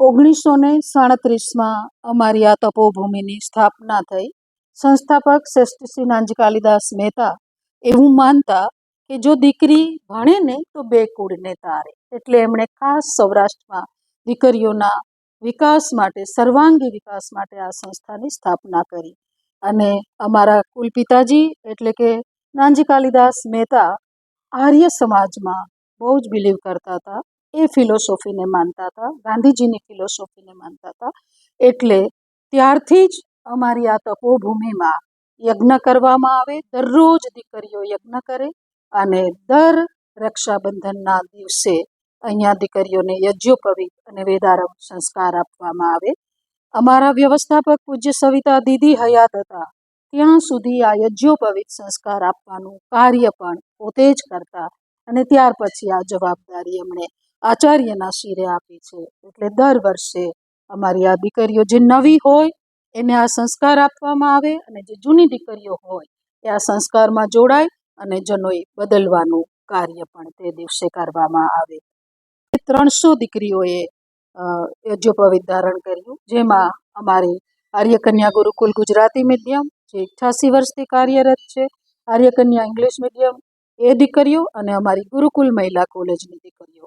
ઓગણીસો ને સાડત્રીસમાં અમારી આ તપોભૂમિની સ્થાપના થઈ. સંસ્થાપક શ્રેષ્ઠ શ્રી નાનજી કાલિદાસ મહેતા એવું માનતા કે જો દીકરી ભણે ને તો બે કુળને તારે. એટલે એમણે ખાસ સૌરાષ્ટ્રમાં દીકરીઓના વિકાસ માટે, સર્વાંગી વિકાસ માટે આ સંસ્થાની સ્થાપના કરી. અને અમારા કુલપિતાજી એટલે કે નાનજી કાલિદાસ મહેતા આર્ય સમાજમાં બહુ જ બિલીવ કરતા હતા. એ ફિલોસોફીને માનતા હતા. ગાંધીજીની ફિલોસોફીને માનતા હતા. એટલે ત્યારથી જ અમારી આ તપોભૂમિમાં યજ્ઞ કરવામાં આવે. દરરોજ દીકરીઓ યજ્ઞ કરે અને દર રક્ષાબંધનના દિવસે અહીંયા દીકરીઓને યજ્ઞોપવિત અને વેદારંભ સંસ્કાર આપવામાં આવે. અમારા વ્યવસ્થાપક પૂજ્ય સવિતા દીદી હયાત હતા. ત્યાં સુધી આ યજ્ઞોપવિત સંસ્કાર આપવાનું કાર્ય પણ પોતે જ કરતા અને ત્યાર પછી આ જવાબદારી એમણે આચાર્યના શિરે આપી છે. એટલે દર વર્ષે અમારી આ દીકરીઓ જે નવી હોય, એને આ સંસ્કાર આપવામાં આવે અને જે જૂની દીકરીઓ હોય, એ આ સંસ્કારમાં જોડાય અને જનોઈ બદલવાનું કાર્ય પણ તે દિવસે કરવામાં આવે. ત્રણસો દીકરીઓએ યજ્ઞોપવિત ધારણ કર્યું, જેમાં અમારી આર્યકન્યા ગુરુકુલ ગુજરાતી મીડિયમ, જે અઠ્યાસી વર્ષથી કાર્યરત છે, આર્યકન્યા ઇંગ્લિશ મીડિયમ, એ દીકરીઓ અને અમારી ગુરુકુલ મહિલા કોલેજની દીકરીઓ.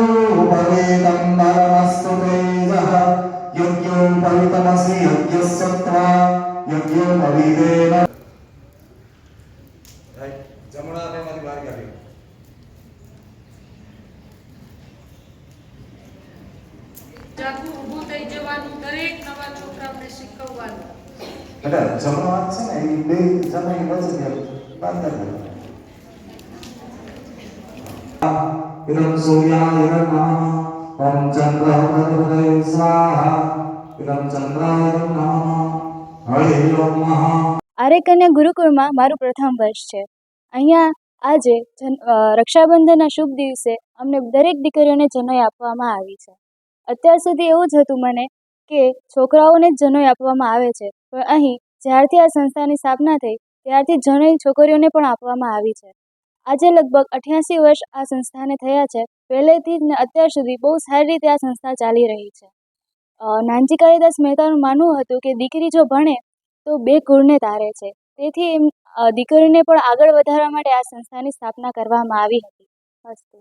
જાગવું અરે કન્યા ગુરુકુળમાં મારું પ્રથમ વર્ષ છે. અહીંયા આજે રક્ષાબંધનના શુભ દિવસે અમને દરેક દીકરીઓને જનોઈ આપવામાં આવી છે. અત્યાર સુધી એવું જ હતું મને કે છોકરાઓને જ જનોઈ આપવામાં આવે છે. પણ અહીં જ્યારથી આ સંસ્થાની સ્થાપના થઈ, ત્યારથી જનોઈ છોકરીઓને પણ આપવામાં આવી છે. આજે લગભગ અઠ્યાસી વર્ષ આ સંસ્થાને થયા છે. પહેલેથી જ ને અત્યાર સુધી બહુ સારી રીતે આ સંસ્થા ચાલી રહી છે. નાનજી કાલિદાસ મહેતાનું માનવું હતું કે દીકરી જો ભણે, તો બે કુળને તારે છે. તેથી એમ દીકરીને પણ આગળ વધારવા માટે આ સંસ્થાની સ્થાપના કરવામાં આવી હતી. અસ્તુ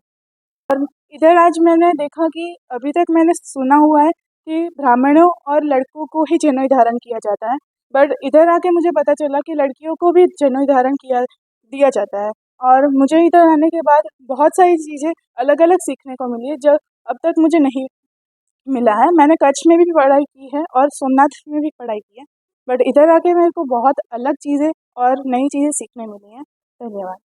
इधर आज मैंने देखा कि अभी तक मैंने सुना हुआ है कि ब्राह्मणों और लड़कों को ही जनेऊ धारण किया जाता है। बट इधर आके मुझे पता चला कि लड़कियों को भी जनेऊ धारण किया, दिया जाता है। और मुझे इधर आने के बाद बहुत सारी चीज़ें अलग अलग सीखने को मिली है, जो अब तक मुझे नहीं मिला है। मैंने कच्छ में भी पढ़ाई की है और सोमनाथ में भी पढ़ाई की है। बट इधर आके मेरे को बहुत अलग चीज़ें और नई चीज़ें सीखने मिली हैं। धन्यवाद।